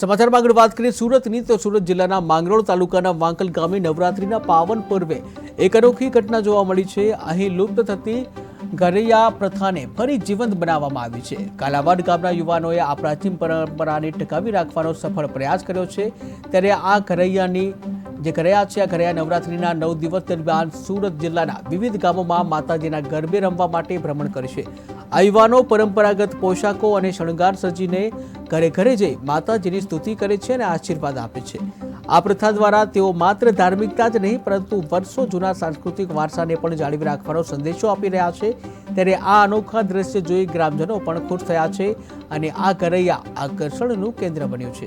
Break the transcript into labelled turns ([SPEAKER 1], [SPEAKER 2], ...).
[SPEAKER 1] સમાચારમાં આગળ વાત કરીએ સુરતની, તો સુરત જિલ્લાના માંગરોળ તાલુકાના વાંકલ ગામે નવરાત્રીના પાવન પર્વે એક અનોખી ઘટના જોવા મળી છે. અહીં લુપ્ત થતી ઘરૈયા પ્રથાને ફરી જીવંત બનાવવામાં આવી છે. કાલાવાડ ગામના યુવાનોએ આ પ્રાચીન પરંપરાને ટકાવી રાખવાનો સફળ પ્રયાસ કર્યો છે. ત્યારે આ ઘરૈયાની જે ઘરૈયા છે, આ ઘરૈયા નવરાત્રિના નવ દિવસ દરમિયાન સુરત જિલ્લાના વિવિધ ગામોમાં માતાજીના ગરબે રમવા માટે ભ્રમણ કરશે આ યુવાનો પરંપરાગત પોશાકો અને શણગાર સજીને ઘરે ઘરે જઈ માતાજીની સ્તુતિ કરે છે અને આશીર્વાદ આપે છે. આ પ્રથા દ્વારા તેઓ માત્ર ધાર્મિકતા જ નહીં, પરંતુ વર્ષો જૂના સાંસ્કૃતિક વારસાને પણ જાળવી રાખવાનો સંદેશો આપી રહ્યા છે. ત્યારે આ અનોખા દ્રશ્ય જોઈ ગ્રામજનો પણ ખુશ થયા છે અને આ ઘરૈયા આકર્ષણનું કેન્દ્ર બન્યું છે.